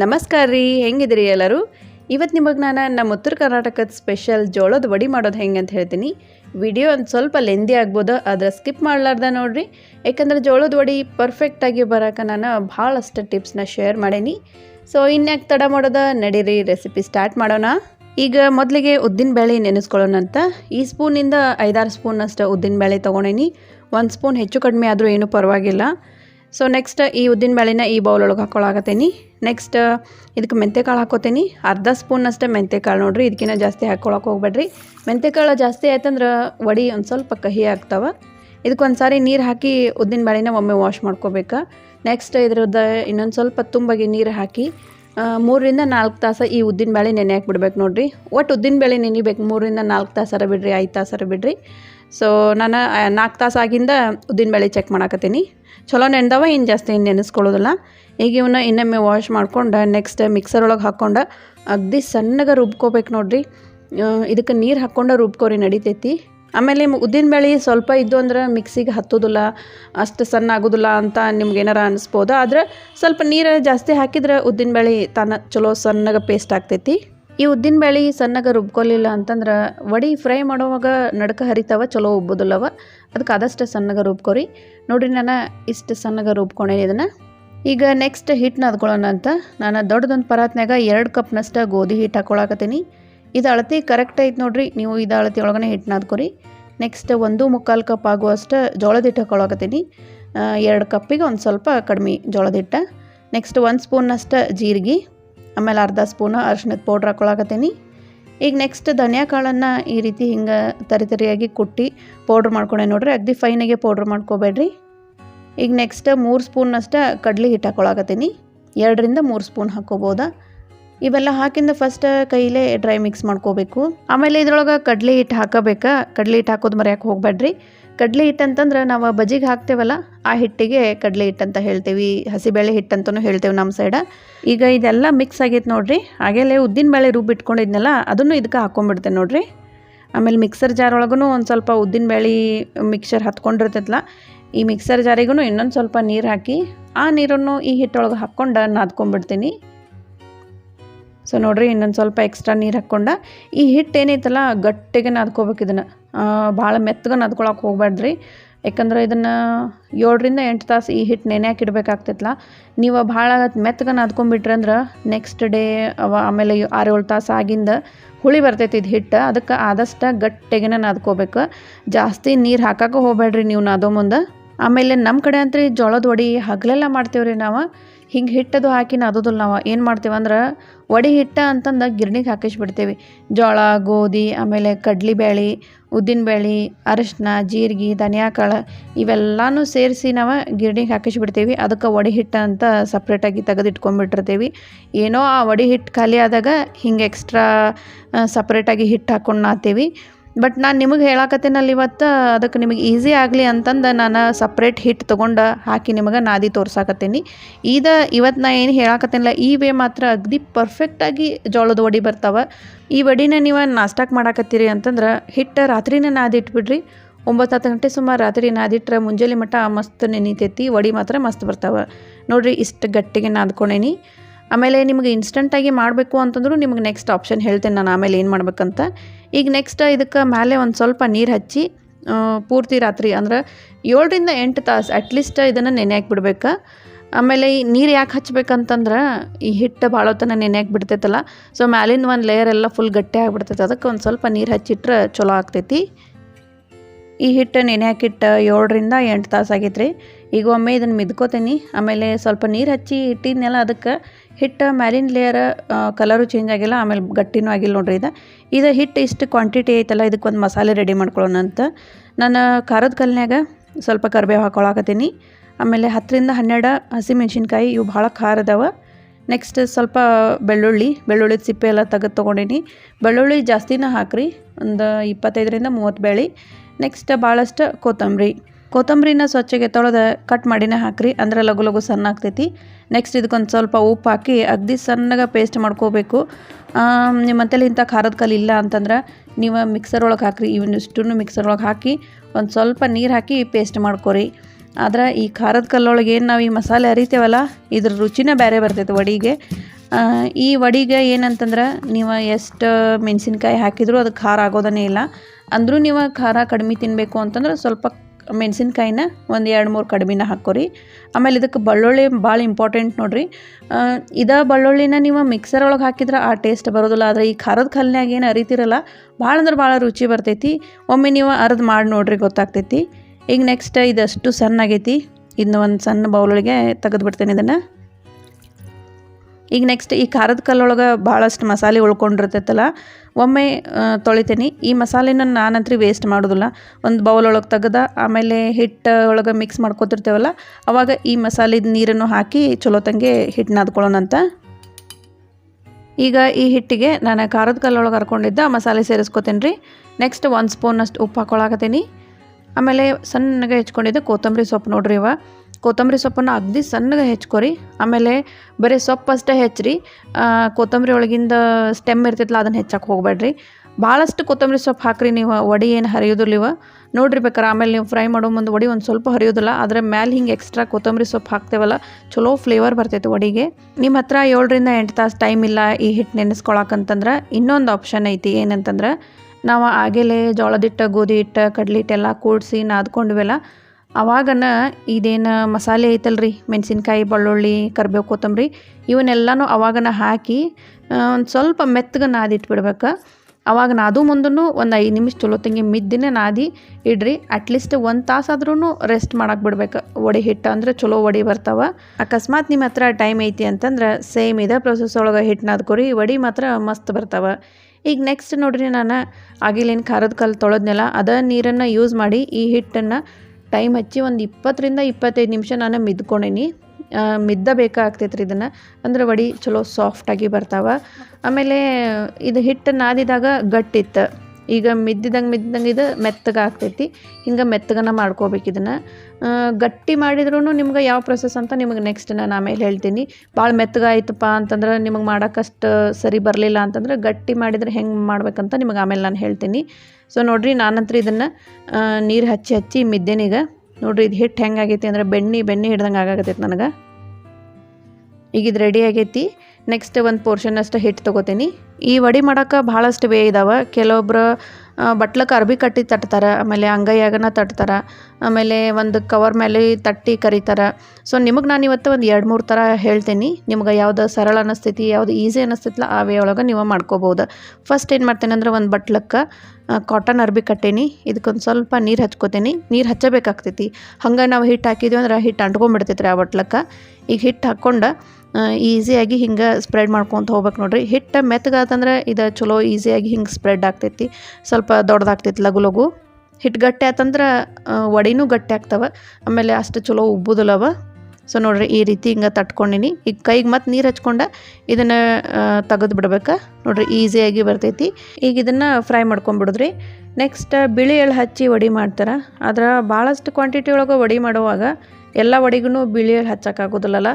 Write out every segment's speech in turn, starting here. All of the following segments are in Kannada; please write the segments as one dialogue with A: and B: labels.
A: ನಮಸ್ಕಾರ ರೀ ಹೆಂಗಿದ್ರಿ ಎಲ್ಲರೂ? ಇವತ್ತು ನಿಮಗೆ ನಾನು ನಮ್ಮ ಉತ್ತರ ಕರ್ನಾಟಕದ ಸ್ಪೆಷಲ್ ಜೋಳದ ವಡಿ ಮಾಡೋದು ಹೆಂಗೆ ಅಂತ ಹೇಳ್ತೀನಿ. ವಿಡಿಯೋ ಒಂದು ಸ್ವಲ್ಪ ಲೆಂದಿ ಆಗ್ಬೋದು, ಆದರೆ ಸ್ಕಿಪ್ ಮಾಡಲಾರ್ದ ನೋಡ್ರಿ. ಯಾಕಂದ್ರೆ ಜೋಳದ ವಡಿ ಪರ್ಫೆಕ್ಟಾಗಿ ಬರೋಕೆ ನಾನು ಭಾಳಷ್ಟು ಟಿಪ್ಸ್ನ ಶೇರ್ ಮಾಡೇನಿ. ಸೊ ಇನ್ಯಾಕೆ ತಡ ಮಾಡೋದ? ನಡೀರಿ ರೆಸಿಪಿ ಸ್ಟಾರ್ಟ್ ಮಾಡೋಣ. ಈಗ ಮೊದಲಿಗೆ ಉದ್ದಿನ ಬೇಳೆ ನೆನೆಸ್ಕೊಳ್ಳೋಣ ಅಂತ. ಈ ಸ್ಪೂನಿಂದ ಐದಾರು ಸ್ಪೂನ್ ಅಷ್ಟು ಉದ್ದಿನ ಬೇಳೆ ತೊಗೊಂಡೇನಿ. ಒಂದು ಸ್ಪೂನ್ ಹೆಚ್ಚು ಕಡಿಮೆ ಆದರೂ ಏನೂ ಪರವಾಗಿಲ್ಲ. ಸೊ ನೆಕ್ಸ್ಟ್ ಈ ಉದ್ದಿನ ಬೇಳೆನ ಈ ಬೌಲ್ ಒಳಗೆ ಹಾಕ್ಕೊಳಕತ್ತೀನಿ ನೆಕ್ಸ್ಟ್ ಇದಕ್ಕೆ ಮೆಂತ್ಯಕಾಳು ಹಾಕೋತೀನಿ. ಅರ್ಧ ಸ್ಪೂನ್ ಅಷ್ಟೇ ಮೆಂತ್ಯಕಾಳು ನೋಡ್ರಿ ಇದಕ್ಕಿಂತ ಜಾಸ್ತಿ ಹಾಕ್ಕೊಳಕ್ಕೆ ಹೋಗ್ಬೇಡ್ರಿ. ಮೆಂತ್ಯಕಾಳು ಜಾಸ್ತಿ ಆಯ್ತಂದ್ರೆ ವಡಿ ಒಂದು ಸ್ವಲ್ಪ ಕಹಿ ಆಗ್ತಾವೆ. ಇದಕ್ಕೊಂದು ಸಾರಿ ನೀರು ಹಾಕಿ ಉದ್ದಿನ ಬೇಳೆನ ಒಮ್ಮೆ ವಾಶ್ ಮಾಡ್ಕೋಬೇಕು. ನೆಕ್ಸ್ಟ್ ಇದ್ರದ್ದು ಇನ್ನೊಂದು ಸ್ವಲ್ಪ ತುಂಬಗೆ ನೀರು ಹಾಕಿ ಮೂರರಿಂದ ನಾಲ್ಕು ತಾಸು ಈ ಉದ್ದಿನ ಬೇಳೆ ನೆನೆ ಹಾಕ್ಬಿಡ್ಬೇಕು ನೋಡಿರಿ. ಒಟ್ಟು ಉದ್ದಿನ ಬೇಳೆ ನೆನಿಬೇಕು ಮೂರರಿಂದ ನಾಲ್ಕು ತಾಸರ ಬಿಡ್ರಿ, ಐದು ತಾಸರ ಬಿಡ್ರಿ. ಸೊ ನಾನು ನಾಲ್ಕು ತಾಸು ಆಗಿಂದ ಉದ್ದಿನ ಬೇಳೆ ಚೆಕ್ ಮಾಡಾಕತ್ತೀನಿ. ಚಲೋ ನೆನೆದವ ಇನ್ನು ಜಾಸ್ತಿ ಏನು ನೆನೆಸ್ಕೊಳ್ಳೋದಿಲ್ಲ. ಈಗ ಇವನ್ನ ಇನ್ನೊಮ್ಮೆ ವಾಶ್ ಮಾಡ್ಕೊಂಡು ನೆಕ್ಸ್ಟ್ ಮಿಕ್ಸರ್ ಒಳಗೆ ಹಾಕ್ಕೊಂಡು ಅಗ್ದಿ ಸಣ್ಣಗೆ ರುಬ್ಕೋಬೇಕು ನೋಡ್ರಿ. ಇದಕ್ಕೆ ನೀರು ಹಾಕ್ಕೊಂಡು ರುಬ್ಕೋರಿ ನಡಿತೈತಿ. ಆಮೇಲೆ ಉದ್ದಿನ ಬೇಳೆ ಸ್ವಲ್ಪ ಇದ್ದು ಅಂದ್ರೆ ಮಿಕ್ಸಿಗೆ ಹತ್ತೋದಿಲ್ಲ, ಅಷ್ಟು ಸಣ್ಣ ಆಗೋದಿಲ್ಲ ಅಂತ ನಿಮ್ಗೆ ಏನಾರ ಅನಿಸ್ಬೋದು? ಆದ್ರೆ ಸ್ವಲ್ಪ ನೀರು ಜಾಸ್ತಿ ಹಾಕಿದ್ರೆ ಉದ್ದಿನ ಬೇಳೆ ತಾನ ಚಲೋ ಸಣ್ಣಗೆ ಪೇಸ್ಟ್ ಆಗ್ತೈತಿ. ಈ ಉದ್ದಿನ ಬೇಳೆ ಸಣ್ಣಗೆ ರುಬ್ಕೊಲಿಲ್ಲ ಅಂತಂದ್ರೆ ವಡಿ ಫ್ರೈ ಮಾಡುವಾಗ ನಡ್ಕ ಹರಿತಾವ, ಚಲೋ ಉಬ್ಬೋದಿಲ್ಲವ. ಅದಕ್ಕೆ ಆದಷ್ಟು ಸಣ್ಣಗೆ ರುಬ್ಕೊರಿ. ನೋಡಿ ನಾನು ಇಷ್ಟು ಸಣ್ಣಗೆ ರುಬ್ಕೊಂಡೇನಿ ಇದನ್ನು. ಈಗ ನೆಕ್ಸ್ಟ್ ಹಿಟ್ಟನ್ನ ಅದ್ಕೊಳ್ಳೋಣ ಅಂತ. ನಾನು ದೊಡ್ಡದೊಂದು ಪರಾತ್ನಾಗ ಎರಡು ಕಪ್ನಷ್ಟು ಗೋಧಿ ಹಿಟ್ಟು ಹಾಕ್ಕೊಳಕತ್ತೀನಿ ಇದು ಅಳತಿ ಕರೆಕ್ಟ್ ಐತೆ ನೋಡ್ರಿ, ನೀವು ಇದು ಅಳತಿ ಒಳಗನೆ ಹಿಟ್ಟನ್ನ ಹಾಕ್ಕೊರಿ ನೆಕ್ಸ್ಟ್ ಒಂದು ಮುಕ್ಕಾಲು ಕಪ್ ಆಗುವಷ್ಟು ಜೋಳದ ಹಿಟ್ಟು ಹಾಕೊಳಕತ್ತೀನಿ. ಎರಡು ಕಪ್ಪಿಗೆ ಒಂದು ಸ್ವಲ್ಪ ಕಡಿಮೆ ಜೋಳದ ಹಿಟ್ಟು. ನೆಕ್ಸ್ಟ್ ಒಂದು ಸ್ಪೂನಷ್ಟು ಜೀರಿಗೆ. ಆಮೇಲೆ ಅರ್ಧ ಸ್ಪೂನ ಅರ್ಶಿನದ ಪೌಡ್ರ್ ಹಾಕ್ಕೊಳಕತ್ತೀನಿ ಈಗ ನೆಕ್ಸ್ಟ್ ಧನಿಯಾ ಕಾಳನ್ನು ಈ ರೀತಿ ಹಿಂಗೆ ತರಿ ತರಿಯಾಗಿ ಕುಟ್ಟಿ ಪೌಡ್ರ್ ಮಾಡ್ಕೊಂಡೆ ನೋಡ್ರಿ, ಅಗ್ದಿ ಫೈನಾಗೆ ಪೌಡ್ರ್ ಮಾಡ್ಕೋಬೇಡ್ರಿ. ಈಗ ನೆಕ್ಸ್ಟ್ ಮೂರು ಸ್ಪೂನಷ್ಟು ಕಡ್ಲೆ ಹಿಟ್ಟು ಹಾಕ್ಕೊಳಕತ್ತೀನಿ ಎರಡರಿಂದ ಮೂರು ಸ್ಪೂನ್ ಹಾಕ್ಕೋಬೋದಾ ಇವೆಲ್ಲ ಹಾಕಿಂದ ಫಸ್ಟ್ ಕೈಲೇ ಡ್ರೈ ಮಿಕ್ಸ್ ಮಾಡ್ಕೋಬೇಕು. ಆಮೇಲೆ ಇದ್ರೊಳಗೆ ಕಡಲೆ ಹಿಟ್ಟು ಹಾಕಬೇಕಾ. ಕಡಲೆ ಹಿಟ್ಟು ಹಾಕೋದು ಮರ್ಯಾಕೆ ಹೋಗ್ಬೇಡ್ರಿ. ಕಡ್ಲೆ ಹಿಟ್ಟು ಅಂತಂದ್ರೆ ನಾವು ಬಜಿಗೆ ಹಾಕ್ತೇವಲ್ಲ, ಆ ಹಿಟ್ಟಿಗೆ ಕಡಲೆ ಹಿಟ್ಟು ಅಂತ ಹೇಳ್ತೀವಿ, ಹಸಿಬೇಳೆ ಹಿಟ್ಟು ಅಂತಲೂ ಹೇಳ್ತೇವೆ ನಮ್ಮ ಸೈಡ. ಈಗ ಇದೆಲ್ಲ ಮಿಕ್ಸ್ ಆಗೈತೆ ನೋಡಿರಿ ಹಾಗೆಲ್ಲೇ ಉದ್ದಿನ ಬೇಳೆ ರುಬ್ಬಿಟ್ಕೊಂಡಿದ್ನಲ್ಲ ಅದನ್ನು ಇದಕ್ಕೆ ಹಾಕ್ಕೊಂಡ್ಬಿಡ್ತೇನೆ ನೋಡಿರಿ. ಆಮೇಲೆ ಮಿಕ್ಸರ್ ಜಾರ್ ಒಳಗೂ ಒಂದು ಸ್ವಲ್ಪ ಉದ್ದಿನ ಬೇಳೆ ಮಿಕ್ಸರ್ ಹತ್ಕೊಂಡಿರ್ತೈತಲ್ಲ ಈ ಮಿಕ್ಸರ್ ಜಾರಿಗೂ ಇನ್ನೊಂದು ಸ್ವಲ್ಪ ನೀರು ಹಾಕಿ, ಆ ನೀರನ್ನು ಈ ಹಿಟ್ಟೊಳಗೆ ಹಾಕ್ಕೊಂಡು ನಾದ್ಕೊಂಡ್ಬಿಡ್ತೀನಿ ಸೊ ನೋಡಿರಿ, ಇನ್ನೊಂದು ಸ್ವಲ್ಪ ಎಕ್ಸ್ಟ್ರಾ ನೀರು ಹಾಕ್ಕೊಂಡ ಈ ಹಿಟ್ಟು ಏನೈತಲ್ಲ, ಗಟ್ಟಿಗೆ ನಾದ್ಕೋಬೇಕು ಇದನ್ನು. ಭಾಳ ಮೆತ್ತಗೆ ನಾದ್ಕೊಳಕ್ಕೆ ಹೋಗ್ಬೇಡ್ರಿ ಯಾಕಂದ್ರೆ ಇದನ್ನು ಏಳರಿಂದ ಎಂಟು ತಾಸು ಈ ಹಿಟ್ಟು ನೆನೆ ಇಡಬೇಕಾಗ್ತೈತಲ್ಲ ನೀವು ಭಾಳ ಮೆತ್ತಗೆ ನಾದ್ಕೊಂಬಿಟ್ರೆ ಅಂದ್ರೆ ನೆಕ್ಸ್ಟ್ ಡೇ ಅವ ಆಮೇಲೆ ಆರು ಏಳು ತಾಸು ಆಗಿಂದ ಹುಳಿ ಬರ್ತೈತಿ ಇದು ಹಿಟ್ಟು ಅದಕ್ಕೆ ಆದಷ್ಟು ಗಟ್ಟಿಗೆನ ನಾದ್ಕೋಬೇಕು. ಜಾಸ್ತಿ ನೀರು ಹಾಕಕ್ಕೆ ಹೋಗ್ಬೇಡ್ರಿ ನೀವು ನಾದೋ ಮುಂದೆ. ಆಮೇಲೆ ನಮ್ಮ ಕಡೆ ಅಂತ್ರಿ ಜೋಳದ ವಡಿ ಹಗಲೆಲ್ಲ ಮಾಡ್ತೀವ್ರಿ ನಾವು. ಹಿಂಗೆ ಹಿಟ್ಟದು ಹಾಕಿ ನಾದೋದಿಲ್ಲ ನಾವು. ಏನು ಮಾಡ್ತೀವಂದ್ರೆ ವಡಿ ಹಿಟ್ಟ ಅಂತಂದು ಗಿರ್ಣಿಗೆ ಹಾಕಿಸ್ಬಿಡ್ತೇವೆ. ಜೋಳ, ಗೋಧಿ, ಆಮೇಲೆ ಕಡ್ಲಿ ಬೇಳೆ ಉದ್ದಿನಬೇಳೆ ಅರಿಶಿನ, ಜೀರಿಗೆ, ಧನಿಯಾಕಾಳು ಇವೆಲ್ಲನೂ ಸೇರಿಸಿ ನಾವು ಗಿರ್ಣಿಗೆ ಹಾಕಿಸ್ಬಿಡ್ತೇವೆ. ಅದಕ್ಕೆ ವಡಿ ಹಿಟ್ಟು ಅಂತ ಸಪ್ರೇಟಾಗಿ ತೆಗೆದಿಟ್ಕೊಂಡ್ಬಿಟ್ಟಿರ್ತೀವಿ. ಏನೋ ಆ ವಡಿ ಹಿಟ್ಟು ಖಾಲಿ ಆದಾಗ ಹಿಂಗೆ ಎಕ್ಸ್ಟ್ರಾ ಸಪ್ರೇಟಾಗಿ ಹಿಟ್ಟು ಹಾಕ್ಕೊಂಡು ನಾತೀವಿ ಬಟ್ ನಾನು ನಿಮಗೆ ಹೇಳಾಕತ್ತೀನಲ್ಲ ಇವತ್ತು ಅದಕ್ಕೆ ನಿಮಗೆ ಈಸಿ ಆಗಲಿ ಅಂತಂದು ನಾನು ಸಪ್ರೇಟ್ ಹಿಟ್ಟು ತೊಗೊಂಡು ಹಾಕಿ ನಿಮಗೆ ನಾದಿ ತೋರ್ಸಾಕತ್ತೀನಿ. ಈಗ ಇವತ್ತು ನಾನು ಏನು ಹೇಳಾಕತ್ತೇನಲ್ಲ, ಈ ವೇ ಮಾತ್ರ ಅಗ್ದಿ ಪರ್ಫೆಕ್ಟಾಗಿ ಜೋಳದ ವಡಿ ಬರ್ತಾವೆ. ಈ ವಡಿನ ನೀವು ನಾಷ್ಟಾಕ್ ಮಾಡಾಕತ್ತೀರಿ ಅಂತಂದ್ರೆ ಹಿಟ್ಟು ರಾತ್ರಿನೇ ನಾದಿ ಇಟ್ಬಿಡ್ರಿ. ಒಂಬತ್ತು ಹತ್ತು ಗಂಟೆ ಸುಮಾರು ರಾತ್ರಿ ನಾದಿಟ್ರೆ ಮುಂಜಾನೆ ಮಟ್ಟ ಮಸ್ತ್ ನೆನಿತೈತಿ, ವಡಿ ಮಾತ್ರ ಮಸ್ತ್ ಬರ್ತಾವೆ. ನೋಡಿರಿ ಇಷ್ಟು ಗಟ್ಟಿಗೆ ನಾದ್ಕೊಂಡೇನಿ ಆಮೇಲೆ ನಿಮಗೆ ಇನ್ಸ್ಟಂಟಾಗಿ ಮಾಡಬೇಕು ಅಂತಂದ್ರೂ ನಿಮಗೆ ನೆಕ್ಸ್ಟ್ ಆಪ್ಷನ್ ಹೇಳ್ತೇನೆ ನಾನು. ಆಮೇಲೆ ಏನು ಮಾಡ್ಬೇಕಂತ? ಈಗ ನೆಕ್ಸ್ಟ್ ಇದಕ್ಕೆ ಮೇಲೆ ಒಂದು ಸ್ವಲ್ಪ ನೀರು ಹಚ್ಚಿ ಪೂರ್ತಿ ರಾತ್ರಿ ಅಂದ್ರೆ ಏಳರಿಂದ ಎಂಟು ತಾಸು ಅಟ್ಲೀಸ್ಟ್ ಇದನ್ನು ನೆನೆ ಹಾಕಿಬಿಡ್ಬೇಕು. ಆಮೇಲೆ ಈ ನೀರು ಯಾಕೆ ಹಚ್ಬೇಕಂತಂದ್ರೆ ಈ ಹಿಟ್ಟು ಭಾಳ ಹೊತ್ತನ ನೆನೆ ಹಾಕ್ಬಿಡ್ತೈತಲ್ಲ ಸೊ ಮ್ಯಾಲಿಂದ ಒಂದು ಲೇಯರ್ ಎಲ್ಲ ಫುಲ್ ಗಟ್ಟಿ ಆಗಿಬಿಡ್ತೈತೆ. ಅದಕ್ಕೆ ಒಂದು ಸ್ವಲ್ಪ ನೀರು ಹಚ್ಚಿಟ್ರೆ ಚಲೋ ಆಗ್ತೈತಿ. ಈ ಹಿಟ್ಟು ನೆನೆ ಹಾಕಿಟ್ಟು ಏಳರಿಂದ ಎಂಟು ತಾಸು ಆಗೈತ್ರಿ. ಈಗ ಒಮ್ಮೆ ಇದನ್ನು ಮಿದ್ಕೋತೀನಿ. ಆಮೇಲೆ ಸ್ವಲ್ಪ ನೀರು ಹಚ್ಚಿ ಇಟ್ಟಿದ್ನೆಲ್ಲ ಅದಕ್ಕೆ ಹಿಟ್ಟು ಮ್ಯಾಲಿನ ಲೇಯರ್ ಕಲರು ಚೇಂಜ್ ಆಗಿಲ್ಲ, ಆಮೇಲೆ ಗಟ್ಟಿನೂ ಆಗಿಲ್ಲ ನೋಡ್ರಿ ಇದು. ಇದು ಹಿಟ್ಟು ಇಷ್ಟು ಕ್ವಾಂಟಿಟಿ ಐತಲ್ಲ ಇದಕ್ಕೆ ಒಂದು ಮಸಾಲೆ ರೆಡಿ ಮಾಡ್ಕೊಳ್ಳೋಣ ಅಂತ. ನಾನು ಖಾರದ ಕಲ್ನ್ಯಾಗ ಸ್ವಲ್ಪ ಕರಿಬೇವು ಹಾಕೊಳಕತ್ತೀನಿ ಆಮೇಲೆ ಹತ್ತರಿಂದ ಹನ್ನೆರಡು ಹಸಿಮೆಣ್ಸಿನ್ಕಾಯಿ, ಇವು ಭಾಳ ಖಾರ ಅದಾವೆ. ನೆಕ್ಸ್ಟ್ ಸ್ವಲ್ಪ ಬೆಳ್ಳುಳ್ಳಿ ಬೆಳ್ಳುಳ್ಳಿ ಸಿಪ್ಪೆ ಎಲ್ಲ ತೆಗೆದು ತೊಗೊಂಡೀನಿ. ಬೆಳ್ಳುಳ್ಳಿ ಜಾಸ್ತಿನ ಹಾಕ್ರಿ, ಒಂದು ಇಪ್ಪತ್ತೈದರಿಂದ ಮೂವತ್ತು ಬೇಳೆ ನೆಕ್ಸ್ಟ್ ಭಾಳಷ್ಟು ಕೊತ್ತಂಬರಿ. ಕೊತ್ತಂಬರಿನ ಸ್ವಚ್ಛಗೆ ತೊಳೆದ ಕಟ್ ಮಾಡಿನೇ ಹಾಕ್ರಿ. ಅಂದ್ರೆ ಲಘು ಲಘು ಸಣ್ಣ ಆಗ್ತೈತಿ. ನೆಕ್ಸ್ಟ್ ಇದಕ್ಕೊಂದು ಸ್ವಲ್ಪ ಉಪ್ಪು ಹಾಕಿ ಅಗ್ದಿ ಸಣ್ಣಗೆ ಪೇಸ್ಟ್ ಮಾಡ್ಕೋಬೇಕು. ನಿಮ್ಮ ಮತ್ತಲ್ಲಿ ಇಂಥ ಖಾರದ ಕಲ್ಲು ಇಲ್ಲ ಅಂತಂದ್ರೆ ನೀವು ಮಿಕ್ಸರ್ ಒಳಗೆ ಹಾಕ್ರಿ. ಇವನ್ನಿಷ್ಟು ಮಿಕ್ಸರ್ ಒಳಗೆ ಹಾಕಿ ಒಂದು ಸ್ವಲ್ಪ ನೀರು ಹಾಕಿ ಪೇಸ್ಟ್ ಮಾಡ್ಕೋರಿ. ಆದ್ರೆ ಈ ಖಾರದ ಕಲ್ಲೊಳಗೆ ಏನು ನಾವು ಈ ಮಸಾಲೆ ಅರಿತೇವಲ್ಲ, ಇದ್ರ ರುಚಿನೇ ಬೇರೆ ಬರ್ತೈತೆ ವಡಿಗೆ. ಈ ವಡಿಗೆ ಏನಂತಂದ್ರೆ ನೀವು ಎಷ್ಟು ಮೆಣಸಿನ್ಕಾಯಿ ಹಾಕಿದರೂ ಅದು ಖಾರ ಆಗೋದನ್ನೇ ಇಲ್ಲ. ಅಂದರೂ ನೀವು ಖಾರ ಕಡಿಮೆ ತಿನ್ನಬೇಕು ಅಂತಂದ್ರೆ ಸ್ವಲ್ಪ ಮೆಣಸಿನ್ಕಾಯಿನ ಒಂದು ಎರಡು ಮೂರು ಕಡಿಮೆನ ಹಾಕೋರಿ ಆಮೇಲೆ ಇದಕ್ಕೆ ಬಳ್ಳುಳ್ಳಿ ಭಾಳ ಇಂಪಾರ್ಟೆಂಟ್ ನೋಡಿರಿ. ಇದ ಬಳ್ಳುಳ್ಳಿನ ನೀವು ಮಿಕ್ಸರ್ ಒಳಗೆ ಹಾಕಿದ್ರೆ ಆ ಟೇಸ್ಟ್ ಬರೋದಿಲ್ಲ. ಆದರೆ ಈ ಖಾರದ ಕಲ್ನ್ಯಾಗ ಏನು ಅರಿತಿರಲ್ಲ, ಭಾಳ ಅಂದ್ರೆ ಭಾಳ ರುಚಿ ಬರ್ತೈತಿ. ಒಮ್ಮೆ ನೀವು ಅರ್ದು ಮಾಡಿ ನೋಡ್ರಿ ಗೊತ್ತಾಗ್ತೈತಿ. ಈಗ ನೆಕ್ಸ್ಟ್ ಇದಷ್ಟು ಸಣ್ಣ ಆಗೈತಿ ಇದನ್ನ ಒಂದು ಸಣ್ಣ ಬೌಲೊಳಗೆ ತೆಗೆದು ಬಿಡ್ತೇನೆ ಇದನ್ನು. ಈಗ ನೆಕ್ಸ್ಟ್ ಈ ಖಾರದ ಕಲ್ಲೊಳಗೆ ಭಾಳಷ್ಟು ಮಸಾಲೆ ಉಳ್ಕೊಂಡಿರ್ತೈತಲ್ಲ, ಒಮ್ಮೆ ತೊಳಿತೀನಿ. ಈ ಮಸಾಲೆನ ನಾನಂತ್ರಿ ವೇಸ್ಟ್ ಮಾಡೋದಿಲ್ಲ. ಒಂದು ಬೌಲ್ ಒಳಗೆ ತೆಗೆದ, ಆಮೇಲೆ ಹಿಟ್ಟು ಒಳಗೆ ಮಿಕ್ಸ್ ಮಾಡ್ಕೊತಿರ್ತೇವಲ್ಲ ಆವಾಗ ಈ ಮಸಾಲೆದ ನೀರನ್ನು ಹಾಕಿ ಚಲೋ ತಂಗೆ ಹಿಟ್ಟು ನಾದ್ಕೊಳ್ಳೋಣಂತ ಈಗ ಈ ಹಿಟ್ಟಿಗೆ ನಾನು ಖಾರದ ಕಲ್ಲೊಳಗೆ ಹರ್ಕೊಂಡಿದ್ದ ಮಸಾಲೆ ಸೇರಿಸ್ಕೊತೀನಿ ರೀ ನೆಕ್ಸ್ಟ್ ಒಂದು ಸ್ಪೂನಷ್ಟು ಉಪ್ಪು ಹಾಕೊಳಕತ್ತೀನಿ ಆಮೇಲೆ ಸಣ್ಣಗೆ ಹೆಚ್ಕೊಂಡಿದ್ದೆ ಕೊತ್ತಂಬರಿ ಸೊಪ್ಪು ನೋಡ್ರಿ ಇವ. ಕೊತ್ತಂಬರಿ ಸೊಪ್ಪನ್ನು ಅಗ್ದಿ ಸಣ್ಣಗೆ ಹೆಚ್ಕೊರಿ. ಆಮೇಲೆ ಬರೀ ಸೊಪ್ಪು ಅಷ್ಟೇ ಹೆಚ್ಚಿರಿ ಕೊತ್ತಂಬರಿ ಒಳಗಿಂದ ಸ್ಟೆಮ್ ಇರ್ತೈತಲ್ಲ ಅದನ್ನು ಹೆಚ್ಚಕ್ಕೆ ಹೋಗಬೇಡ್ರಿ. ಭಾಳಷ್ಟು ಕೊತ್ತಂಬರಿ ಸೊಪ್ಪು ಹಾಕ್ರಿ ನೀವು, ವಡಿ ಏನು ಹರಿಯೋದಿಲ್ಲ ಇವ ನೋಡ್ರಿ ಬೇಕಾರೆ, ಆಮೇಲೆ ನೀವು ಫ್ರೈ ಮಾಡೋ ಮುಂದೆ ವಡಿ ಒಂದು ಸ್ವಲ್ಪ ಹರಿಯೋದಿಲ್ಲ ಅದರ ಮ್ಯಾಲೆ ಹಿಂಗೆ ಎಕ್ಸ್ಟ್ರಾ ಕೊತ್ತಂಬರಿ ಸೊಪ್ಪು ಹಾಕ್ತೇವಲ್ಲ, ಚಲೋ ಫ್ಲೇವರ್ ಬರ್ತೈತೆ ವಡಿಗೆ. ನಿಮ್ಮ ಹತ್ರ ಏಳರಿಂದ ಎಂಟು ತಾಸು ಟೈಮ್ ಇಲ್ಲ ಈ ಹಿಟ್ಟು ನೆನೆಸ್ಕೊಳಕಂತಂದ್ರೆ, ಇನ್ನೊಂದು ಆಪ್ಷನ್ ಐತಿ ಏನಂತಂದ್ರೆ, ನಾವು ಆಗಲೇ ಜೋಳದಿಟ್ಟ ಗೋಧಿ ಹಿಟ್ಟು, ಕಡ್ಲೆ ಹಿಟ್ಟೆಲ್ಲ ಕೂಡಿಸಿ ನಾದ್ಕೊಂಡ್ವಲ್ಲ ಅವಾಗನ ಇದೇನು ಮಸಾಲೆ ಐತಲ್ರಿ, ಮೆಣಸಿನ್ಕಾಯಿ, ಬೆಳ್ಳುಳ್ಳಿ, ಕರಿಬೇವು ಕೊತ್ತಂಬರಿ, ಇವನ್ನೆಲ್ಲನೂ ಅವಾಗನ ಹಾಕಿ ಒಂದು ಸ್ವಲ್ಪ ಮೆತ್ತಗೆ ನಾದಿಟ್ಬಿಡ್ಬೇಕು. ಅವಾಗ ನಾದು ಮುಂದೂ ಒಂದು ಐದು ನಿಮಿಷ ಚಲೋ ತಂಗಿ ಮಿದ್ದಿನೇ ನಾದಿ ಇಡ್ರಿ. ಅಟ್ಲೀಸ್ಟ್ ಒಂದು ತಾಸಾದ್ರೂ ರೆಸ್ಟ್ ಮಾಡಕ್ಕೆ ಬಿಡ್ಬೇಕು. ವಡೆ ಹಿಟ್ಟು ಅಂದರೆ ಚಲೋ ವಡೆ ಬರ್ತಾವ. ಅಕಸ್ಮಾತ್ ನಿಮ್ಮ ಹತ್ರ ಟೈಮ್ ಐತಿ ಅಂತಂದ್ರೆ ಸೇಮ್ ಇದೆ ಪ್ರೊಸೆಸ್ ಒಳಗೆ ಹಿಟ್ಟು ನಾದ್ಕೊರಿ, ವಡೆ ಮಾತ್ರ ಮಸ್ತ್ ಬರ್ತಾವೆ. ಈಗ ನೆಕ್ಸ್ಟ್ ನೋಡ್ರಿ ನಾನು ಆಗಿಲೇನು ಖಾರದ ಕಲ್ಲು ತೊಳೆದ್ನೆಲ್ಲ, ಅದ ನೀರನ್ನು ಯೂಸ್ ಮಾಡಿ ಈ ಹಿಟ್ಟನ್ನು ಟೈಮ್ ಹಚ್ಚಿ ಒಂದು ಇಪ್ಪತ್ತರಿಂದ ಇಪ್ಪತ್ತೈದು ನಿಮಿಷ ನಾನು ಮಿದ್ಕೊಂಡೀನಿ. ಮಿದ್ದ ಬೇಕಾಗ್ತೈತೆ ರೀ ಇದನ್ನು. ಅಂದ್ರೆ ವಡಿ ಚಲೋ ಸಾಫ್ಟಾಗಿ ಬರ್ತಾವೆ. ಆಮೇಲೆ ಇದು ಹಿಟ್ಟು ನಾದಿದಾಗ ಗಟ್ಟಿತ್ತು. ಈಗ ಮಿದ್ದಿದಂಗೆ ಮಿದ್ದಿದಂಗೆ ಇದು ಮೆತ್ತಗೆ ಆಗ್ತೈತಿ ಹಿಂಗೆ ಮೆತ್ತಗನ ಮಾಡ್ಕೋಬೇಕು ಇದನ್ನು. ಗಟ್ಟಿ ಮಾಡಿದ್ರೂ ನಿಮ್ಗೆ ಯಾವ ಪ್ರೊಸೆಸ್ ಅಂತ ನಿಮಗೆ ನೆಕ್ಸ್ಟ್ ನಾನು ಆಮೇಲೆ ಹೇಳ್ತೀನಿ. ಭಾಳ ಮೆತ್ತಗಾಯ್ತಪ್ಪ ಅಂತಂದ್ರೆ ನಿಮಗೆ ಮಾಡೋಕ್ಕಷ್ಟು ಸರಿ ಬರಲಿಲ್ಲ ಅಂತಂದ್ರೆ ಗಟ್ಟಿ ಮಾಡಿದ್ರೆ ಹೆಂಗೆ ಮಾಡ್ಬೇಕಂತ ನಿಮಗೆ ಆಮೇಲೆ ನಾನು ಹೇಳ್ತೀನಿ. ಸೊ ನೋಡಿರಿ, ನಾನಂತರ ಇದನ್ನು ನೀರು ಹಚ್ಚಿ ಹಚ್ಚಿ ಮಿದ್ದೇನೀಗ ನೋಡ್ರಿ, ಇದು ಹಿಟ್ಟು ಹೆಂಗಾಗೈತಿ ಅಂದ್ರೆ ಬೆಣ್ಣೆ ಬೆಣ್ಣೆ ಹಿಡ್ದಂಗೆ ಆಗಾಕತ್ತೈತೆ ನನಗೆ. ಈಗ ಇದು ರೆಡಿ ಆಗೈತಿ. ನೆಕ್ಸ್ಟ್ ಒಂದು ಪೋರ್ಷನ್ ಅಷ್ಟು ಹಿಟ್ಟು ತೊಗೋತೀನಿ. ಈ ವಡೆ ಮಾಡೋಕೆ ಭಾಳಷ್ಟು ವೇ ಇದಾವೆ. ಕೆಲವೊಬ್ರು ಬಟ್ಲಕ್ಕೆ ಅರ್ಬಿ ಕಟ್ಟಿ ತಟ್ತಾರೆ, ಆಮೇಲೆ ಅಂಗೈಯಾಗನ ತಟ್ತಾರೆ, ಆಮೇಲೆ ಒಂದು ಕವರ್ ಮೇಲೆ ತಟ್ಟಿ ಕರಿತಾರೆ. ಸೊ ನಿಮಗೆ ನಾನು ಇವತ್ತು ಒಂದು ಎರಡು ಮೂರು ಥರ ಹೇಳ್ತೀನಿ. ನಿಮ್ಗೆ ಯಾವ್ದು ಸರಳ ಅನ್ನಿಸ್ತೈತಿ ಯಾವ್ದು ಈಸಿ ಅನ್ನಿಸ್ತೈತಿಲ್ಲ ಆ ವೇ ಒಳಗೆ ನೀವು ಮಾಡ್ಕೋಬೋದು. ಫಸ್ಟ್ ಏನು ಮಾಡ್ತೀನಿ ಅಂದ್ರೆ ಒಂದು ಬಟ್ಲಕ್ಕೆ ಕಾಟನ್ ಅರ್ಬಿ ಕಟ್ಟೇನಿ. ಇದಕ್ಕೊಂದು ಸ್ವಲ್ಪ ನೀರು ಹಚ್ಕೋತೀನಿ. ನೀರು ಹಚ್ಚಬೇಕಾಗ್ತೈತಿ. ಹಂಗೆ ನಾವು ಹಿಟ್ಟು ಹಾಕಿದ್ವಿ ಅಂದ್ರೆ ಹಿಟ್ಟು ಅಂಟ್ಕೊಂಡ್ಬಿಡ್ತೈತೆ ರೀ ಆ ಬಟ್ಲಕ್ಕೆ. ಈಗ ಹಿಟ್ಟು ಹಾಕ್ಕೊಂಡು ಈಸಿಯಾಗಿ ಹಿಂಗೆ ಸ್ಪ್ರೆಡ್ ಮಾಡ್ಕೊತ ಹೋಗ್ಬೇಕು ನೋಡ್ರಿ. ಹಿಟ್ಟು ಮೆತ್ತಗಾತಂದ್ರೆ ಇದು ಚಲೋ ಈಸಿಯಾಗಿ ಹಿಂಗೆ ಸ್ಪ್ರೆಡ್ ಆಗ್ತೈತಿ. ಸ್ವಲ್ಪ ದೊಡ್ಡದಾಗ್ತೈತಿ ಲಘು ಲಘು. ಹಿಟ್ಟು ಗಟ್ಟಿ ಆತಂದ್ರೆ ವಡಿನೂ ಗಟ್ಟಿ ಆಗ್ತವೆ. ಆಮೇಲೆ ಅಷ್ಟು ಚಲೋ ಉಬ್ಬುದಿಲ್ಲವ ಸೊ ನೋಡ್ರಿ ಈ ರೀತಿ ಹಿಂಗೆ ತಟ್ಕೊಂಡಿನಿ. ಈಗ ಕೈಗೆ ಮತ್ತೆ ನೀರು ಹಚ್ಕೊಂಡು ಇದನ್ನು ತೆಗೆದು ಬಿಡ್ಬೇಕು. ನೋಡ್ರಿ ಈಸಿಯಾಗಿ ಬರ್ತೈತಿ. ಈಗ ಇದನ್ನು ಫ್ರೈ ಮಾಡ್ಕೊಂಬಿಡಿದ್ರಿ ನೆಕ್ಸ್ಟ್ ಬಿಳಿ ಎಳ್ಳು ಹಚ್ಚಿ ವಡಿ ಮಾಡ್ತಾರೆ. ಆದ್ರೆ ಭಾಳಷ್ಟು ಕ್ವಾಂಟಿಟಿ ಒಳಗೆ ವಡಿ ಮಾಡುವಾಗ ಎಲ್ಲ ವಡೆಗೂ ಬಿಳಿ ಹಚ್ಚೋಕ್ಕಾಗೋದಿಲ್ಲಲ್ಲ.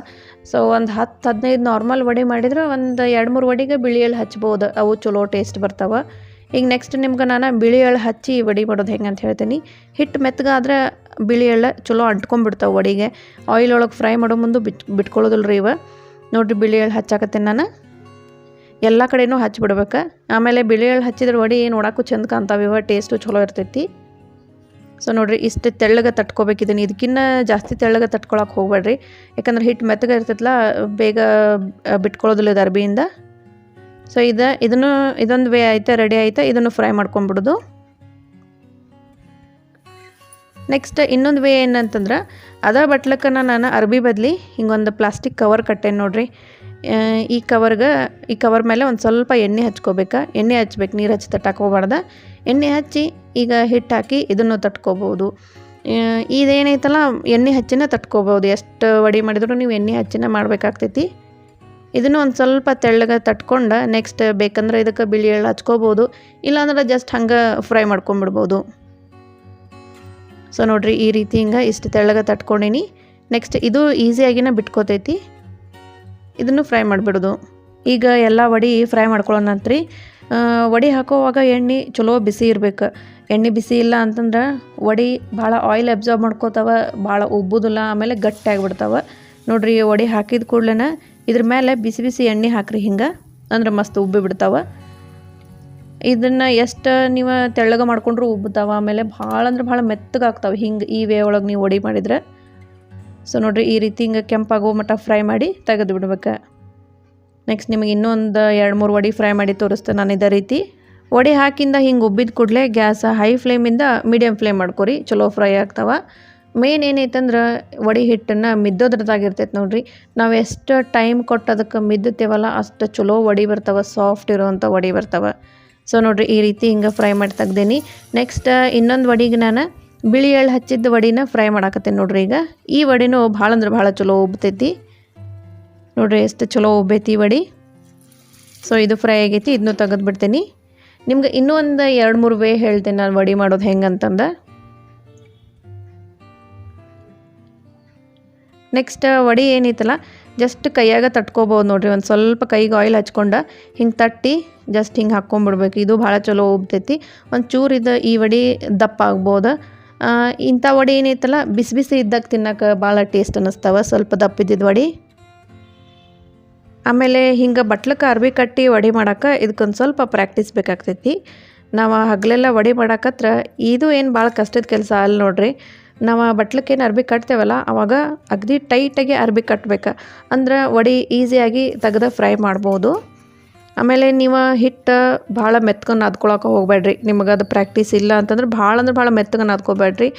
A: ಸೊ ಒಂದು ಹತ್ತು ಹದಿನೈದು ನಾರ್ಮಲ್ ವಡೆ ಮಾಡಿದ್ರೆ ಒಂದು ಎರಡು ಮೂರು ವಡೆಗೆ ಬಿಳಿ ಎಳ್ಳು ಹಚ್ಬೋದು. ಅವು ಚಲೋ ಟೇಸ್ಟ್ ಬರ್ತಾವೆ. ಈಗ ನೆಕ್ಸ್ಟ್ ನಿಮ್ಗೆ ನಾನು ಬಿಳಿ ಎಳ್ಳು ಹಚ್ಚಿ ವಡೆ ಮಾಡೋದು ಹೆಂಗೆ ಅಂತ ಹೇಳ್ತೀನಿ. ಹಿಟ್ಟು ಮೆತ್ತಗಾದ್ರೆ ಬಿಳಿ ಎಳ್ಳು ಚಲೋ ಅಂಟ್ಕೊಂಡ್ಬಿಡ್ತಾವೆ ವಡೆಗೆ. ಆಯಿಲ್ ಒಳಗೆ ಫ್ರೈ ಮಾಡೋ ಮುಂದೆ ಬಿಟ್ ಬಿಟ್ಕೊಳ್ಳೋದಿಲ್ಲ ರೀ ಇವ. ನೋಡಿರಿ ಬಿಳಿ ಎಳ್ಳು ಹಚ್ಚಾಕತ್ತೀನಿ ನಾನು. ಎಲ್ಲ ಕಡೆನೂ ಹಚ್ಚಿಬಿಡ್ಬೇಕು ಆಮೇಲೆ ಬಿಳಿ ಎಳ್ಳು ಹಚ್ಚಿದ್ರೆ ವಡೆ ನೋಡೋಕ್ಕೂ ಚಂದ ಕಾಣ್ತಾವೆ ಇವ ಟೇಸ್ಟು ಚಲೋ ಇರ್ತೈತಿ. ಸೊ ನೋಡಿರಿ, ಇಷ್ಟು ತೆಳ್ಳಗೆ ತಟ್ಕೋಬೇಕು ಇದನ್ನು. ಇದಕ್ಕಿನ್ನ ಜಾಸ್ತಿ ತೆಳ್ಳಗೆ ತಟ್ಕೊಳಕ್ಕೆ ಹೋಗ್ಬೇಡ್ರಿ ಯಾಕಂದ್ರೆ ಹಿಟ್ಟು ಮೆತ್ತಗೆ ಇರ್ತೈತಲ್ಲ ಬೇಗ ಬಿಟ್ಕೊಳ್ಳೋದಿಲ್ಲ ಇದು ಅರ್ಬಿಯಿಂದ. ಸೊ ಇದು, ಇದನ್ನು, ಇದೊಂದು ವೇ ಐತೆ, ರೆಡಿ ಐತೆ, ಇದನ್ನು ಫ್ರೈ ಮಾಡ್ಕೊಂಬಿಡೋದು ನೆಕ್ಸ್ಟ್ ಇನ್ನೊಂದು ವೇ ಏನಂತಂದ್ರೆ, ಅದ ಬಟ್ಲಕ್ಕನ ನಾನು ಅರ್ಬಿ ಬದಲಿ ಹಿಂಗೊಂದು ಪ್ಲಾಸ್ಟಿಕ್ ಕವರ್ ಕಟ್ಟೇನಿ ನೋಡ್ರಿ. ಈ ಕವರ್ಗೆ, ಈ ಕವರ್ ಮೇಲೆ ಒಂದು ಸ್ವಲ್ಪ ಎಣ್ಣೆ ಹಚ್ಕೋಬೇಕಾ? ಎಣ್ಣೆ ಹಚ್ಬೇಕು, ನೀರು ಹಚ್ಚಿ ತಟ್ಟಾಕೋಬಾರ್ದ ಎಣ್ಣೆ ಹಚ್ಚಿ ಈಗ ಹಿಟ್ಟು ಹಾಕಿ ಇದನ್ನು ತಟ್ಕೋಬೋದು. ಇದೇನೈತಲ್ಲ, ಎಣ್ಣೆ ಹಚ್ಚಿನ ತಟ್ಕೋಬೋದು. ಎಷ್ಟು ವಡಿ ಮಾಡಿದ್ರು ನೀವು ಎಣ್ಣೆ ಹಚ್ಚಿನ ಮಾಡಬೇಕಾಗ್ತೈತಿ. ಇದನ್ನು ಒಂದು ಸ್ವಲ್ಪ ತೆಳ್ಳಗೆ ತಟ್ಕೊಂಡು ನೆಕ್ಸ್ಟ್ ಬೇಕಂದ್ರೆ ಇದಕ್ಕೆ ಬಿಳಿ ಎಳ್ಳು ಹಚ್ಕೋಬೋದು. ಇಲ್ಲಾಂದ್ರೆ ಜಸ್ಟ್ ಹಂಗೆ ಫ್ರೈ ಮಾಡ್ಕೊಂಬಿಡ್ಬೋದು. ಸೊ ನೋಡಿರಿ, ಈ ರೀತಿ ಹಿಂಗೆ ಇಷ್ಟು ತೆಳ್ಳಗೆ ತಟ್ಕೊಂಡೀನಿ. ನೆಕ್ಸ್ಟ್ ಇದು ಈಸಿಯಾಗಿನ ಬಿಟ್ಕೋತೈತಿ. ಇದನ್ನು ಫ್ರೈ ಮಾಡಿಬಿಡೋದು. ಈಗ ಎಲ್ಲ ವಡಿ ಫ್ರೈ ಮಾಡ್ಕೊಳ್ಳೋಣಂತ್ರಿ. ವಡೆ ಹಾಕೋವಾಗ ಎಣ್ಣೆ ಚಲೋ ಬಿಸಿ ಇರ್ಬೇಕು. ಎಣ್ಣೆ ಬಿಸಿ ಇಲ್ಲ ಅಂತಂದ್ರೆ ವಡೆ ಭಾಳ ಆಯಿಲ್ ಅಬ್ಸಾರ್ಬ್ ಮಾಡ್ಕೋತಾವ, ಭಾಳ ಉಬ್ಬುದಿಲ್ಲ, ಆಮೇಲೆ ಗಟ್ಟಿ ಆಗಿಬಿಡ್ತಾವೆ. ನೋಡ್ರಿ ವಡೆ ಹಾಕಿದ ಕೂಡಲೇ ಇದ್ರ ಮೇಲೆ ಬಿಸಿ ಬಿಸಿ ಎಣ್ಣೆ ಹಾಕ್ರಿ ಹಿಂಗೆ, ಅಂದ್ರೆ ಮಸ್ತ್ ಉಬ್ಬಿ ಬಿಡ್ತಾವೆ. ಇದನ್ನು ಎಷ್ಟು ನೀವು ತೆಳ್ಳಗೆ ಮಾಡ್ಕೊಂಡ್ರು ಉಬ್ಬುತ್ತಾವೆ ಆಮೇಲೆ ಭಾಳ ಅಂದ್ರೆ ಭಾಳ ಮೆತ್ತಗಾಗ್ತಾವೆ ಹಿಂಗೆ ಈ ವೇ ಒಳಗೆ ನೀವು ವಡಿ ಮಾಡಿದ್ರೆ. ಸೊ ನೋಡಿರಿ ಈ ರೀತಿ ಹಿಂಗೆ ಕೆಂಪಾಗೋ ಮಟ್ಟ ಫ್ರೈ ಮಾಡಿ ತೆಗೆದು ಬಿಡ್ಬೇಕು ನೆಕ್ಸ್ಟ್ ನಿಮಗೆ ಇನ್ನೊಂದು ಎರಡು ಮೂರು ವಡಿ ಫ್ರೈ ಮಾಡಿ ತೋರಿಸ್ತೇನೆ ನಾನು ಇದೇ ರೀತಿ. ವಡಿ ಹಾಕಿಂದ ಹಿಂಗೆ ಉಬ್ಬಿದ ಕೂಡಲೇ ಗ್ಯಾಸ್ ಹೈ ಫ್ಲೇಮಿಂದ ಮೀಡಿಯಮ್ ಫ್ಲೇಮ್ ಮಾಡ್ಕೊರಿ, ಚಲೋ ಫ್ರೈ ಆಗ್ತಾವೆ. ಮೇನ್ ಏನೈತಂದ್ರೆ ವಡಿ ಹಿಟ್ಟನ್ನು ಮಿದ್ದೋದ್ರದಾಗಿರ್ತೈತೆ ನೋಡ್ರಿ. ನಾವು ಎಷ್ಟು ಟೈಮ್ ಕೊಟ್ಟು ಅದಕ್ಕೆ ಮಿದ್ದುತ್ತೇವಲ್ಲ ಅಷ್ಟು ಚಲೋ ವಡಿ ಬರ್ತಾವೆ ಸಾಫ್ಟ್ ಇರೋವಂಥ ವಡಿ ಬರ್ತಾವೆ. ಸೊ ನೋಡಿರಿ ಈ ರೀತಿ ಹಿಂಗೆ ಫ್ರೈ ಮಾಡಿ ತೆಗ್ದೇನಿ. ನೆಕ್ಸ್ಟ್ ಇನ್ನೊಂದು ವಡಿಗೆ ನಾನು ಬಿಳಿ ಎಳ್ಳು ಹಚ್ಚಿದ್ದ ವಡಿನ ಫ್ರೈ ಮಾಡಾಕತ್ತೇನೆ ನೋಡ್ರಿ ಈಗ. ಈ ವಡಿನೂ ಭಾಳ ಅಂದ್ರೆ ಭಾಳ ಚಲೋ ಉಬ್ತೈತಿ. ನೋಡ್ರಿ ಎಷ್ಟು ಚಲೋ ಒಬ್ಬೈತಿ ವಡಿ. ಸೊ ಇದು ಫ್ರೈ ಆಗೈತಿ ಇದನ್ನು ತೆಗೆದು ಬಿಡ್ತೀನಿ. ನಿಮ್ಗೆ ಇನ್ನೂ ಒಂದು ಎರಡು ಮೂರು ವೇ ಹೇಳ್ತೇನೆ ನಾನು ವಡಿ ಮಾಡೋದು ಹೆಂಗೆ ಅಂತಂದು. ನೆಕ್ಸ್ಟ್ ವಡಿ ಏನೈತಲ್ಲ ಜಸ್ಟ್ ಕೈಯಾಗ ತಟ್ಕೋಬೋದು ನೋಡ್ರಿ, ಒಂದು ಸ್ವಲ್ಪ ಕೈಗೆ ಆಯಿಲ್ ಹಚ್ಕೊಂಡು ಹಿಂಗೆ ತಟ್ಟಿ ಜಸ್ಟ್ ಹಿಂಗೆ ಹಾಕ್ಕೊಂಬಿಡ್ಬೇಕು. ಇದು ಭಾಳ ಚಲೋ ಉಬ್ತೈತಿ. ಒಂದು ಚೂರು ಇದು ಈ ವಡಿ ದಪ್ಪ ಆಗ್ಬೋದು. ಇಂಥ ವಡಿ ಏನೈತಲ್ಲ, ಬಿಸಿ ಬಿಸಿ ಇದ್ದಾಗ ತಿನ್ನೋಕೆ ಭಾಳ ಟೇಸ್ಟ್ ಅನ್ನಿಸ್ತಾವೆ, ಸ್ವಲ್ಪ ದಪ್ಪ ಇದ್ದಿದ ವಡಿ. ಆಮೇಲೆ ಹಿಂಗೆ ಬಟ್ಲಕ್ಕೆ ಅರ್ಬಿ ಕಟ್ಟಿ ವಡಿ ಮಾಡೋಕೆ ಇದಕ್ಕೊಂದು ಸ್ವಲ್ಪ ಪ್ರಾಕ್ಟೀಸ್ ಬೇಕಾಗ್ತೈತಿ. ನಾವು ಹಗಲೆಲ್ಲ ವಡಿ ಮಾಡಾಕತ್ರ ಇದು ಏನು ಭಾಳ ಕಷ್ಟದ ಕೆಲಸ ಅಲ್ಲಿ ನೋಡ್ರಿ. ನಾವು ಬಟ್ಲಕ್ಕೆ ಏನು ಅರ್ಬಿ ಕಟ್ತೇವಲ್ಲ, ಅವಾಗ ಅಗದಿ ಟೈಟಾಗಿ ಅರ್ಬಿ ಕಟ್ಬೇಕು. ಅಂದ್ರೆ ವಡಿ ಈಸಿಯಾಗಿ ತೆಗೆದು ಫ್ರೈ ಮಾಡ್ಬೋದು. ಆಮೇಲೆ ನೀವು ಹಿಟ್ಟು ಭಾಳ ಮೆತ್ಕೊಂಡು ನಾದ್ಕೊಳಕ್ಕೆ ಹೋಗಬೇಡ್ರಿ. ನಿಮಗೆ ಅದು ಪ್ರಾಕ್ಟೀಸ್ ಇಲ್ಲ ಅಂತಂದ್ರೆ ಭಾಳ ಅಂದ್ರೆ ಭಾಳ ಮೆತ್ತಗೆ ನಾದ್ಕೋಬೇಡ್ರಿ.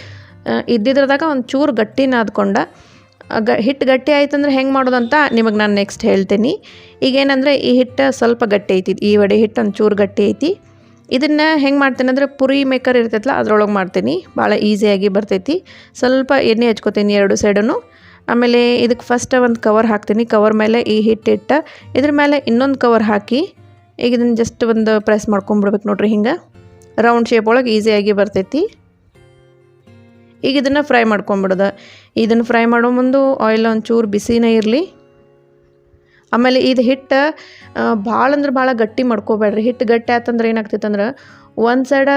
A: ಇದ್ದಿದ್ರದಾಗ ಒಂದು ಚೂರು ಗಟ್ಟಿ ನಾದ್ಕೊಂಡ ಗ ಹಿಟ್ಟು ಗಟ್ಟಿ ಆಯ್ತಂದ್ರೆ ಹೆಂಗೆ ಮಾಡೋದಂತ ನಿಮಗೆ ನಾನು ನೆಕ್ಸ್ಟ್ ಹೇಳ್ತೀನಿ. ಈಗೇನಂದರೆ ಈ ಹಿಟ್ಟು ಸ್ವಲ್ಪ ಗಟ್ಟಿ ಐತಿ, ಈ ವಡೆ ಹಿಟ್ಟು ಒಂದು ಚೂರು ಗಟ್ಟಿ ಐತಿ. ಇದನ್ನು ಹೆಂಗೆ ಮಾಡ್ತೀನಿ ಅಂದರೆ ಪುರಿ ಮೇಕರ್ ಇರ್ತೈತಲ್ಲ ಅದರೊಳಗೆ ಮಾಡ್ತೀನಿ ಭಾಳ ಈಸಿಯಾಗಿ ಬರ್ತೈತಿ. ಸ್ವಲ್ಪ ಎಣ್ಣೆ ಹಚ್ಕೋತೀನಿ ಎರಡು ಸೈಡನ್ನು ಆಮೇಲೆ ಇದಕ್ಕೆ ಫಸ್ಟ್ ಒಂದು ಕವರ್ ಹಾಕ್ತೀನಿ ಕವರ್ ಮೇಲೆ ಈ ಹಿಟ್ಟಿಟ್ಟು ಇದ್ರ ಮೇಲೆ ಇನ್ನೊಂದು ಕವರ್ ಹಾಕಿ, ಈಗ ಇದನ್ನು ಜಸ್ಟ್ ಒಂದು ಪ್ರೆಸ್ ಮಾಡ್ಕೊಂಬಿಡ್ಬೇಕು ನೋಡ್ರಿ ಹಿಂಗೆ. ರೌಂಡ್ ಶೇಪ್ ಒಳಗೆ ಈಸಿಯಾಗಿ ಬರ್ತೈತಿ. ಈಗ ಇದನ್ನು ಫ್ರೈ ಮಾಡ್ಕೊಂಬಿಡೋದು. ಇದನ್ನು ಫ್ರೈ ಮಾಡೋ ಮುಂದೆ ಆಯಿಲ್ ಒಂಚೂರು ಬಿಸಿನೇ ಇರಲಿ. ಆಮೇಲೆ ಇದು ಹಿಟ್ಟು ಭಾಳ ಅಂದ್ರೆ ಭಾಳ ಗಟ್ಟಿ ಮಾಡ್ಕೋಬೇಡ್ರಿ. ಹಿಟ್ಟು ಗಟ್ಟಿ ಆತಂದ್ರೆ ಏನಾಗ್ತೈತೆ ಅಂದ್ರೆ ಒಂದು ಸೈಡ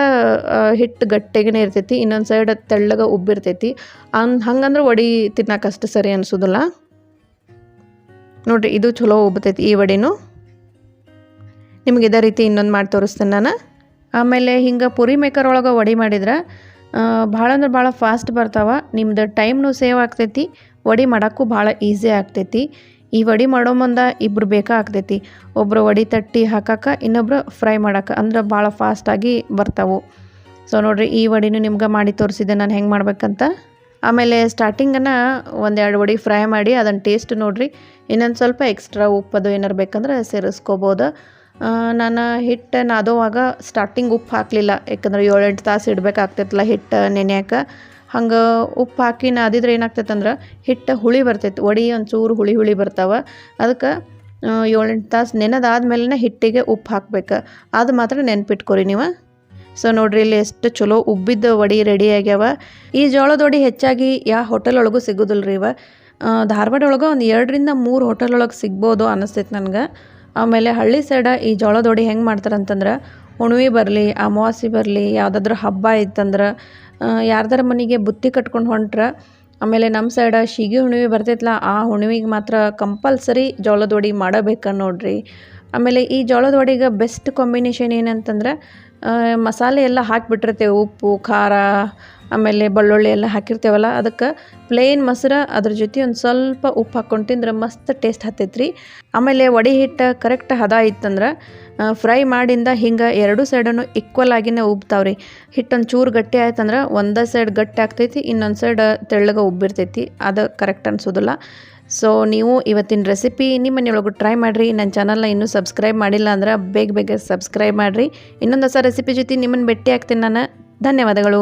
A: ಹಿಟ್ಟು ಗಟ್ಟಿಗೆ ಇರ್ತೈತಿ, ಇನ್ನೊಂದು ಸೈಡ್ ತೆಳ್ಳಗೆ ಉಬ್ಬಿರ್ತೈತಿ. ಅನ್ ಹಂಗಂದ್ರೆ ವಡಿ ತಿನ್ನಕ್ಕೆ ಅಷ್ಟು ಸರಿ ಅನಿಸೋದಿಲ್ಲ. ನೋಡಿರಿ, ಇದು ಚಲೋ ಉಬ್ಬತೈತಿ ಈ ವಡಿನೂ. ನಿಮ್ಗೆ ಇದೇ ರೀತಿ ಇನ್ನೊಂದು ಮಾಡಿ ತೋರಿಸ್ತೇನೆ ನಾನು. ಆಮೇಲೆ ಹಿಂಗೆ ಪುರಿ ಮೇಕರ್ ಒಳಗೆ ವಡಿ ಮಾಡಿದ್ರೆ ಭಾಳ ಅಂದ್ರೆ ಭಾಳ ಫಾಸ್ಟ್ ಬರ್ತಾವ. ನಿಮ್ದು ಟೈಮ್ನು ಸೇವ್ ಆಗ್ತೈತಿ. ವಡಿ ಮಾಡೋಕ್ಕೂ ಭಾಳ ಈಸಿ ಆಗ್ತೈತಿ. ಈ ವಡಿ ಮಾಡೋ ಮುಂದೆ ಇಬ್ಬರು ಬೇಕಾಗ್ತೈತಿ ಒಬ್ಬರು ವಡಿ ತಟ್ಟಿ ಹಾಕಕ್ಕೆ ಇನ್ನೊಬ್ಬರು ಫ್ರೈ ಮಾಡಕ್ಕೆ ಅಂದ್ರೆ ಭಾಳ ಫಾಸ್ಟಾಗಿ ಬರ್ತಾವೆ. ಸೊ ನೋಡಿರಿ, ಈ ವಡಿನೂ ನಿಮ್ಗೆ ಮಾಡಿ ತೋರಿಸಿದೆ ನಾನು ಹೆಂಗೆ ಮಾಡ್ಬೇಕಂತ. ಆಮೇಲೆ ಸ್ಟಾರ್ಟಿಂಗನ್ನು ಒಂದೆರಡು ವಡಿ ಫ್ರೈ ಮಾಡಿ ಅದನ್ನು ಟೇಸ್ಟ್ ನೋಡಿರಿ. ಇನ್ನೊಂದು ಸ್ವಲ್ಪ ಎಕ್ಸ್ಟ್ರಾ ಉಪ್ಪದು ಏನಾರು ಬೇಕಂದ್ರೆ ಸೇರಿಸ್ಕೋಬೋದು. ನಾನು ಹಿಟ್ಟು ನಾದೋವಾಗ ಸ್ಟಾರ್ಟಿಂಗ್ ಉಪ್ಪು ಹಾಕಲಿಲ್ಲ. ಯಾಕಂದ್ರೆ ಏಳೆಂಟು ತಾಸು ಇಡಬೇಕಾಗ್ತೈತಲ್ಲ ಹಿಟ್ಟು ನೆನೆಯಕ್ಕೆ ಹಂಗೆ ಉಪ್ಪು ಹಾಕಿ ನಾದಿದ್ರೆ ಏನಾಗ್ತೈತಂದ್ರೆ ಹಿಟ್ಟು ಹುಳಿ ಬರ್ತೈತೆ. ಒಡಿ ಒಂಚೂರು ಹುಳಿ ಹುಳಿ ಬರ್ತಾವೆ. ಅದಕ್ಕೆ ಏಳೆಂಟು ತಾಸು ನೆನೆದಾದ್ಮೇಲೆ ಹಿಟ್ಟಿಗೆ ಉಪ್ಪು ಹಾಕ್ಬೇಕು. ಅದು ಮಾತ್ರ ನೆನ್ಪಿಟ್ಕೊರಿ ನೀವು. ಸೊ ನೋಡ್ರಿ, ಇಲ್ಲಿ ಎಷ್ಟು ಚಲೋ ಉಬ್ಬಿದ್ದ ವಡಿ ರೆಡಿ ಆಗ್ಯಾವ. ಈ ಜೋಳದ ವಡಿ ಹೆಚ್ಚಾಗಿ ಯಾವ ಹೋಟೆಲ್ ಒಳಗೂ ಸಿಗೋದಿಲ್ಲ ರೀ ಇವ. ಧಾರವಾಡ ಒಳಗೆ ಒಂದು ಎರಡರಿಂದ ಮೂರು ಹೋಟೆಲ್ ಒಳಗೆ ಸಿಗ್ಬೋದು ಅನ್ನಿಸ್ತೈತೆ ನನಗೆ. ಆಮೇಲೆ ಹಳ್ಳಿ ಸೈಡ ಈ ಜೋಳದ ವಡಿ ಹೆಂಗೆ ಮಾಡ್ತಾರೆ ಅಂತಂದ್ರೆ ಹುಣ್ವಿ ಬರಲಿ, ಅಮಾವಾಸ್ಯೆ ಬರಲಿ, ಯಾವುದಾದ್ರೂ ಹಬ್ಬ ಇತ್ತಂದ್ರೆ ಯಾರ್ದಾರ ಮನೆಗೆ ಬುತ್ತಿ ಕಟ್ಕೊಂಡು ಹೊಂಟ್ರೆ, ಆಮೇಲೆ ನಮ್ಮ ಸೈಡ ಶಿಗಿ ಹುಣ್ಣಿಮೆ ಬರ್ತೈತಲ್ಲ ಆ ಹುಣ್ಣಿಮೆಗೆ ಮಾತ್ರ ಕಂಪಲ್ಸರಿ ಜೋಳದ ವಡಿ ಮಾಡಬೇಕು ನೋಡ್ರಿ. ಆಮೇಲೆ ಈ ಜೋಳದ ವಡಿಗೆ ಬೆಸ್ಟ್ ಕಾಂಬಿನೇಷನ್ ಏನಂತಂದ್ರೆ ಮಸಾಲೆ ಎಲ್ಲ ಹಾಕಿಬಿಟ್ಟಿರ್ತೇವೆ, ಉಪ್ಪು, ಖಾರ ಆಮೇಲೆ ಬೆಳ್ಳುಳ್ಳಿ ಎಲ್ಲ ಹಾಕಿರ್ತೇವಲ್ಲ, ಅದಕ್ಕೆ ಪ್ಲೇನ್ ಮೊಸರು, ಅದ್ರ ಜೊತೆ ಒಂದು ಸ್ವಲ್ಪ ಉಪ್ಪು ಹಾಕ್ಕೊಂಡು ತಿಂದ್ರೆ ಮಸ್ತ್ ಟೇಸ್ಟ್ ಹತ್ತೈತ್ರಿ. ಆಮೇಲೆ ವಡಿ ಹಿಟ್ಟು ಕರೆಕ್ಟ್ ಹದ ಇತ್ತಂದ್ರೆ ಫ್ರೈ ಮಾಡಿಂದ ಹಿಂಗೆ ಎರಡು ಸೈಡನ್ನು ಈಕ್ವಲ್ ಆಗಿನೇ ರೀ ಹಿಟ್ಟೊಂದು ಚೂರು ಗಟ್ಟಿ ಆಯ್ತಂದ್ರೆ ಒಂದೇ ಸೈಡ್ ಗಟ್ಟಿ ಆಗ್ತೈತಿ, ಇನ್ನೊಂದು ಸೈಡ್ ತೆಳ್ಳಗೆ ಉಬ್ಬಿರ್ತೈತಿ. ಅದು ಕರೆಕ್ಟ್ ಅನ್ಸೋದಿಲ್ಲ. ಸೊ ನೀವು ಇವತ್ತಿನ ರೆಸಿಪಿ ನಿಮ್ಮ ಟ್ರೈ ಮಾಡಿರಿ. ನನ್ನ ಚಾನಲ್ನ ಇನ್ನೂ ಸಬ್ಸ್ಕ್ರೈಬ್ ಮಾಡಿಲ್ಲ ಅಂದ್ರೆ ಬೇಗ ಬೇಗ ಸಬ್ಸ್ಕ್ರೈಬ್ ಮಾಡಿರಿ. ಇನ್ನೊಂದು ಹೊಸ ರೆಸಿಪಿ ಜೊತೆ ನಿಮ್ಮನ್ನು ಭೇಟಿ ಆಗ್ತೀನಿ ನಾನು. ಧನ್ಯವಾದಗಳು.